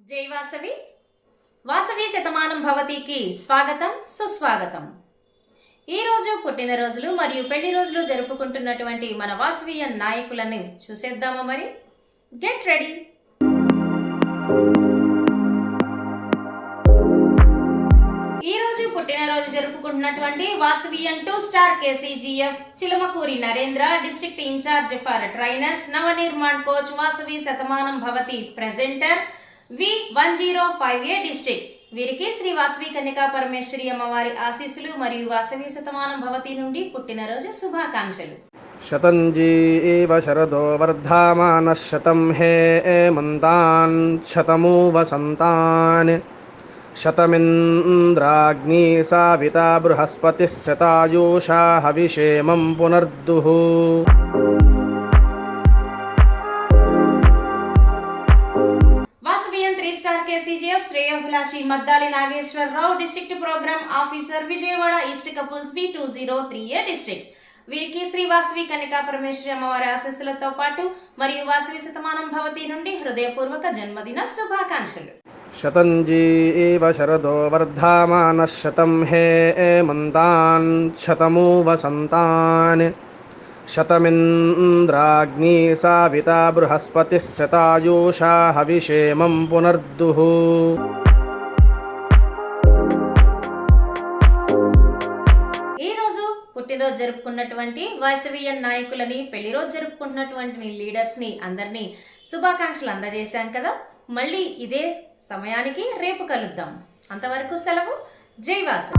జై వాసవి వాసవి శతమానం భవతికి స్వాగతం సుస్వాగతం. ఈరోజు పుట్టినరోజులు మరియు పెళ్ళి రోజులు జరుపుకుంటున్నటువంటి మన వాసవీయ నాయకులను చూసేద్దామా మరి? గెట్ రెడీ ఈరోజు పుట్టినరోజు జరుపుకుంటున్నటువంటి వాసవి అంటూ star KCGF Chilamapuri Narendra district incharge for trainers Nava Nirman coach Vasavi Shatamanam Bhavati presenter V one zero five A district. వీరికి శ్రీ వాసవి కన్యకా పరమేశ్వరి అమ్మవారి ఆశీస్సులు మరియు వాసవి శతమానం భవతి నుండి పుట్టినరోజు శుభాకాంక్షలు. శతంజీ శరదో వర్ధమాన శతం హే మంతాన్ శతమూ వసంతాన్ शतमिन्द्राग्नी साविता बृहस्पतिः शतायुषा हविषेमं पुनर्दुः Vasavian three star KCGF Sreyobhilashi Maddali Nageswararao district program officer Vijayawada east couples B two zero three A district వీరికి శ్రీ వాసవి కన్యకా పరమేశ్వరి అమ్మవారి ఆశీస్సులతో పాటు మరియు వాసవి శతమానం భవతి నుండి హృదయపూర్వక జన్మదిన శుభాకాంక్షలు शतञ्जीव शरदो वर्धामानः शतं हे मन्तान् शतमु वसन्तान् शतमिन्द्राग्नी साविता बृहस्पतिः शतायुषा हविषेमं पुनर्दुः ఈ రోజు పుట్టినరోజు జరుపుకున్నటువంటి వాసవియన్ నాయకులని పెళ్లి రోజు జరుపుకుంటున్నటువంటి లీడర్స్ ని అందరినీ శుభాకాంక్షలు అందజేశాం కదా మళ్ళీ ఇదే సమయానికి రేపు కలుద్దాం. అంతవరకు సెలవు. జైవాస